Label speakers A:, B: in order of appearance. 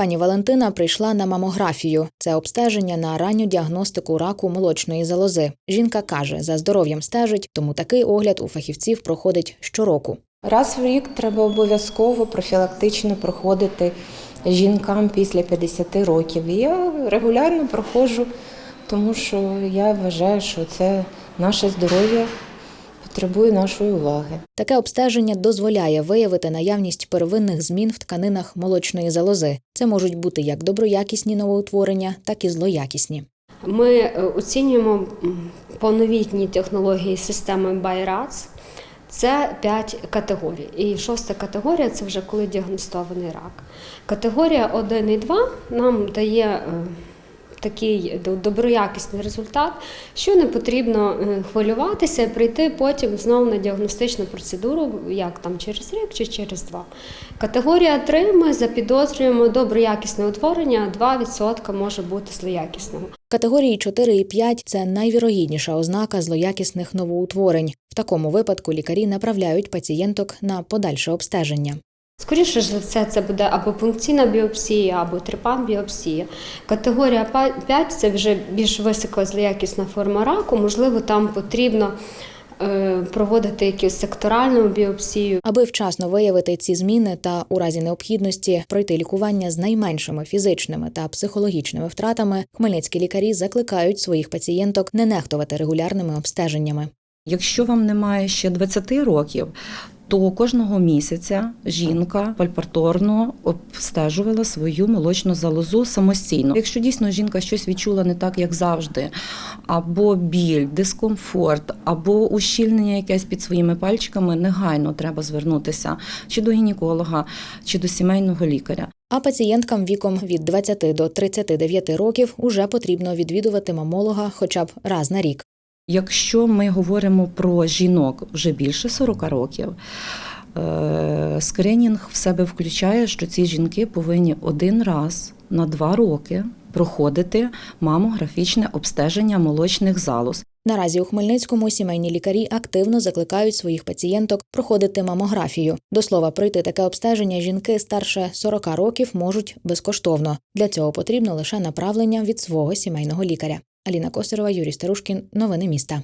A: Пані Валентина прийшла на мамографію. Це обстеження на ранню діагностику раку молочної залози. Жінка каже, за здоров'ям стежить, тому такий огляд у фахівців проходить щороку.
B: Раз в рік треба обов'язково профілактично проходити жінкам після 50 років. І я регулярно проходжу, тому що я вважаю, що це наше здоров'я потребує нашої уваги.
A: Таке обстеження дозволяє виявити наявність первинних змін в тканинах молочної залози. Це можуть бути як доброякісні новоутворення, так і злоякісні.
C: Ми е, оцінюємо м, по новітній технології системи BIRATS. Це 5 категорій. І шоста категорія це вже коли діагностований рак. Категорія 1 і 2 нам дає е, такий до- доброякісний результат, що не потрібно е, хвилюватися прийти потім знову на діагностичну процедуру, як там через рік чи через два. Категорія 3 ми запідозрюємо доброякісне утворення, 2% може бути злоякісного.
A: Категорії 4 і 5 – це найвірогідніша ознака злоякісних новоутворень. В такому випадку лікарі направляють пацієнток на подальше обстеження.
C: Скоріше ж за все, це буде або пункційна біопсія, або трипан-біопсія. Категорія 5 – це вже більш високозлоякісна форма раку. Можливо, там потрібно е, проводити якусь секторальну біопсію.
A: Аби вчасно виявити ці зміни та у разі необхідності пройти лікування з найменшими фізичними та психологічними втратами, хмельницькі лікарі закликають своїх пацієнток не нехтувати регулярними обстеженнями.
D: Якщо вам немає ще 20 років, то кожного місяця жінка пальпаторно обстежувала свою молочну залозу самостійно. Якщо дійсно жінка щось відчула не так, як завжди, або біль, дискомфорт, або ущільнення якесь під своїми пальчиками, негайно треба звернутися чи до гінеколога, чи до сімейного лікаря.
A: А пацієнткам віком від 20 до 39 років уже потрібно відвідувати мамолога хоча б раз на рік.
D: Якщо ми говоримо про жінок вже більше 40 років, е, скринінг в себе включає, що ці жінки повинні один раз на два роки проходити мамографічне обстеження молочних залоз.
A: Наразі у Хмельницькому сімейні лікарі активно закликають своїх пацієнток проходити мамографію. До слова, пройти таке обстеження жінки старше 40 років можуть безкоштовно. Для цього потрібно лише направлення від свого сімейного лікаря. Аліна Косарова, Юрій Старушкін. Новини міста.